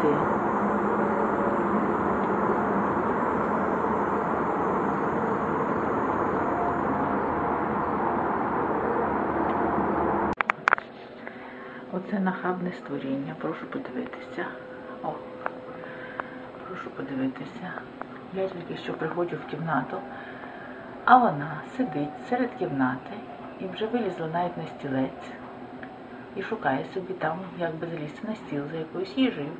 йти. Оце нахабне створіння. Прошу подивитися. О, прошу подивитися. Я тільки що приходжу в кімнату, а вона сидить серед кімнати і вже вилізла навіть на стілець і шукає собі там, як би залізти на стіл за якоюсь їжею.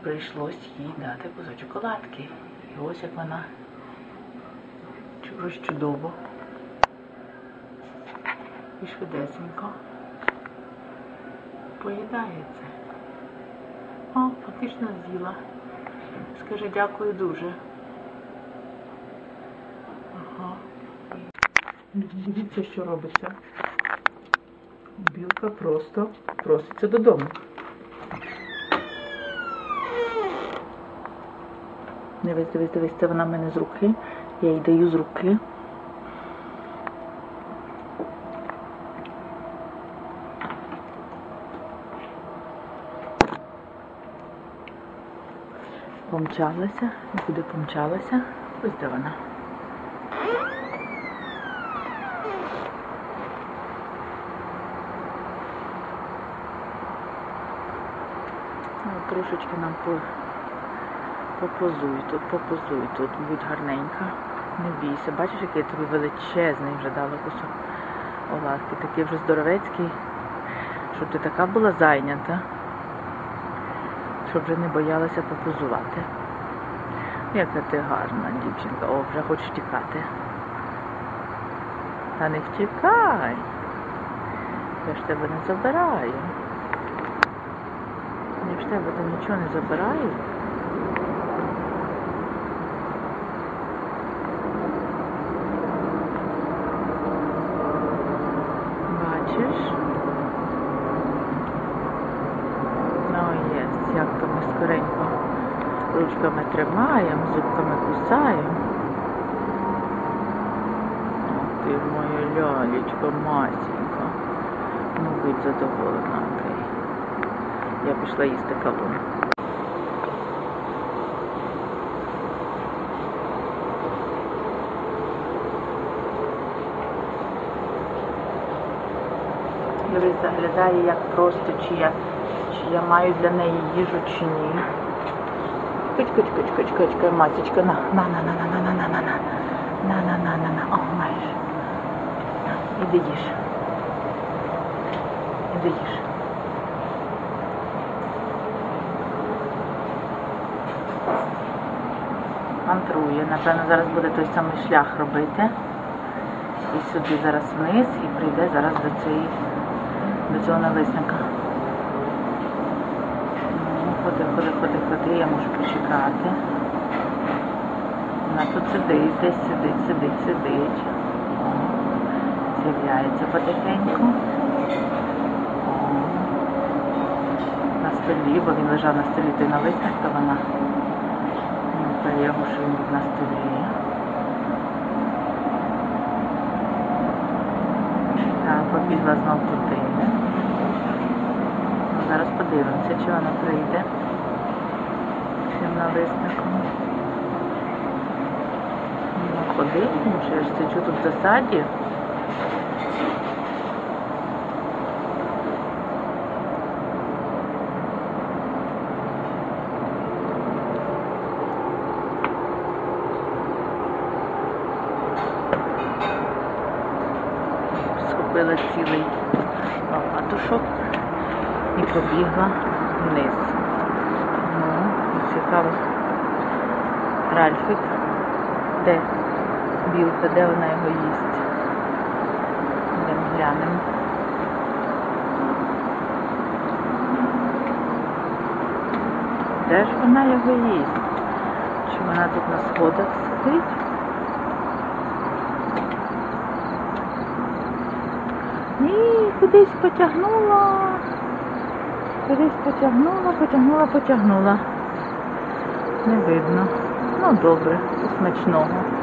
Прийшлось їй дати кусочок оладки. І ось як вона чогось чудово. І швидесенько поїдає це. О, фактично з'їла. Скажи дякую дуже. Ага. Дивіться, що робиться. Білка просто проситься додому. Дивись, дивись, дивись, це вона в мене з руки. Я їй даю з руки. Помчалася, куди помчалася, ось де вона. Трошечки нам по, попозуй тут, попозуй тут, будь гарненька. Не бійся, бачиш, який я тобі величезний вже дала кусок оладки, такий вже здоровецький, щоб ти така була зайнята, щоб вже не боялася попозувати. Яка ти гарна дівчинка, о, вже хочеш тікати. Та не втікай. Я ж тебе не забираю. Я ж тебе там нічого не забираю. Бачиш? Ну, є, як то ми скоренько ручками тримаємо, зубками кусаємо. Ти моя лялечка. Ну, будь задоволена. Я пішла їсти кавун. Дивись, заглядає як просто, чи я, чи я маю для неї їжу, чи ні. Кич, кич, кич, кич, кич, кич, масечка, на, на, на, на, на, на, на, на, на, на, на, на, на, на, о, маєш. Іди їж. Іди їж. Мантрує. Напевно, зараз буде той самий шлях робити. І сюди зараз вниз і прийде зараз до цієї, до цього налисника. Ну, Ходи, ходи, ходи, ходи, я можу почекати. Вона тут сидить, десь сидить, сидить, сидить. З'являється потихеньку. На столі, бо він лежав на столі той налисник, то вона я був на столі. Побігла знов туди. Ну, зараз подивимося, чи вона прийде цим нависником. Ну, ходить, я ж сиджу тут в засаді. Схопила цілий патушок і побігла вниз. Ну, цікаво. Ральфик. Де білка, де вона його їсть? Йдемо глянемо. Де ж вона його їсть? Чи вона тут на сходах сидить? Ні, кудись потягнула. Кудись потягнула, потягнула, потягнула. Не видно. Ну добре, смачного.